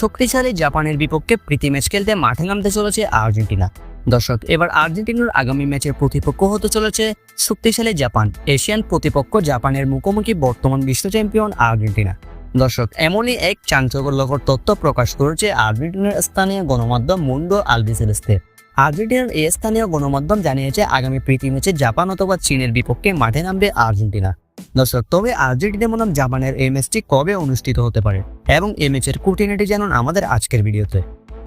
শক্তিশালী জাপানের বিপক্ষে প্রীতি ম্যাচ খেলতে মাঠে নামতে চলেছে আর্জেন্টিনা। দর্শক, এবার আর্জেন্টিনার আগামী ম্যাচের প্রতিপক্ষ হতে চলেছে শক্তিশালী জাপান, এশিয়ান প্রতিপক্ষ জাপানের মুখোমুখি বর্তমান বিশ্ব চ্যাম্পিয়ন আর্জেন্টিনা। দর্শক, এমনই এক চাঞ্চল্যকর তথ্য প্রকাশ করেছে আর্জেন্টিনার স্থানীয় গণমাধ্যম মুন্ডো আলবিসেলেস্তে আর্জেন্টিনার এই স্থানীয় গণমাধ্যম জানিয়েছে, আগামী প্রীতি ম্যাচে জাপান অথবা চীনের বিপক্ষে মাঠে নামবে আর্জেন্টিনা। দর্শক তবে আর্জেন্টিনা বনাম জাপানের এই ম্যাচটি কবে অনুষ্ঠিত হতে পারে? এবং এই ম্যাচের খুঁটিনাটি জানুন আমাদের আজকের ভিডিওতে।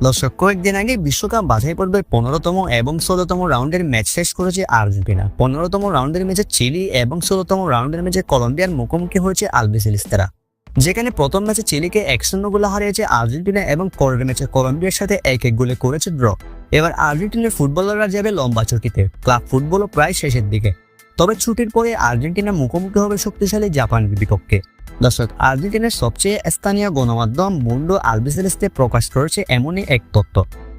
দর্শক কয়েকদিন আগে বিশ্বকাপ বাছাই পর্বের পনেরোতম এবং ষোলোতম রাউন্ডের ম্যাচ শেষ করেছে আর্জেন্টিনা। পনেরোতম রাউন্ডের ম্যাচে চিলি এবং ষোলোতম রাউন্ডের ম্যাচে কলম্বিয়ার মুখোমুখি হয়েছে আলবিসেলিস্তেরা। যেখানে প্রথম ম্যাচে চিলিকে এক শূন্য গোলে হারিয়েছে আর্জেন্টিনা এবং পরের ম্যাচে কলম্বিয়ার সাথে এক এক গোলে করেছে ড্র। এবার আর্জেন্টিনার ফুটবলাররা যাবে লম্বা চুক্তিতে ক্লাব ফুটবলও প্রায় শেষের দিকে। তবে ছুটির পরে আর্জেন্টিনা মুখোমুখি হবে শক্তিশালী জাপানের বিপক্ষে। দর্শক আর্জেন্টিনার সবচেয়ে স্থানীয় গণমাধ্যম মুন্ডো আলবিসেলেস্তে প্রকাশ করেছে এমনই এক তথ্য।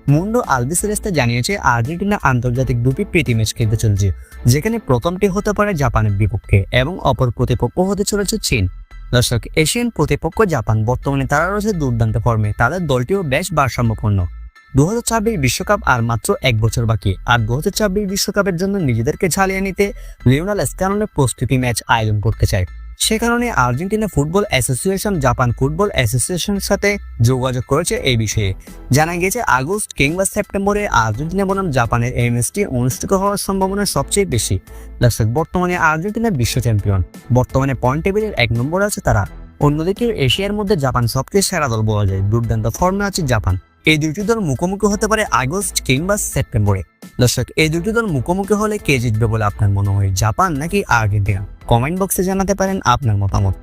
মুন্ডো আলবিসেলেস্তে জানিয়েছে আর্জেন্টিনা আন্তর্জাতিক দুটি প্রীতি ম্যাচ খেলতে চলছে যেখানে প্রথমটি হতে পারে জাপানের বিপক্ষে এবং অপর প্রতিপক্ষ হতে চলেছে চীন। দর্শক এশিয়ান প্রতিপক্ষ জাপান বর্তমানে তারা রয়েছে দুর্দান্ত ফর্মে তাদের দলটিও বেশ ভারসাম্যপূর্ণ। দু বিশ্বকাপ আর মাত্র এক বছর বাকি। আর দু বিশ্বকাপের জন্য নিজেদেরকে ঝালিয়ে নিতে লিওনাল স্ক্যাননের প্রস্তুতি ম্যাচ আয়োজন করতে চায়। সে কারণে Argentina football association Japan football অ্যাসোসিয়েশনের সাথে যোগাযোগ করেছে এই বিষয়ে। জানা গেছে আগস্ট কিংবা সেপ্টেম্বরে আর্জেন্টিনা বনাম জাপানের এই ম্যাচটি অনুষ্ঠিত হওয়ার সম্ভাবনা সবচেয়ে বেশি। দর্শক, বর্তমানে আর্জেন্টিনা বিশ্ব চ্যাম্পিয়ন। বর্তমানে পয়েন্ট টেবিলের এক নম্বর আছে তারা। অন্যদিকে এশিয়ার মধ্যে জাপান সবচেয়ে সেরা দল বলা যায়। দুর্দান্ত ফর্মে আছে জাপান। এই দুটি দল মুখোমুখি হতে পারে আগস্ট কিংবা সেপ্টেম্বরে। দর্শক, এই দুটি দল মুখোমুখি হলে কে জিতবে বলে আপনার মনে হয়? জাপান নাকি আর্জেন্টিনা? কমেন্ট বক্সে জানাতে পারেন আপনার মতামত।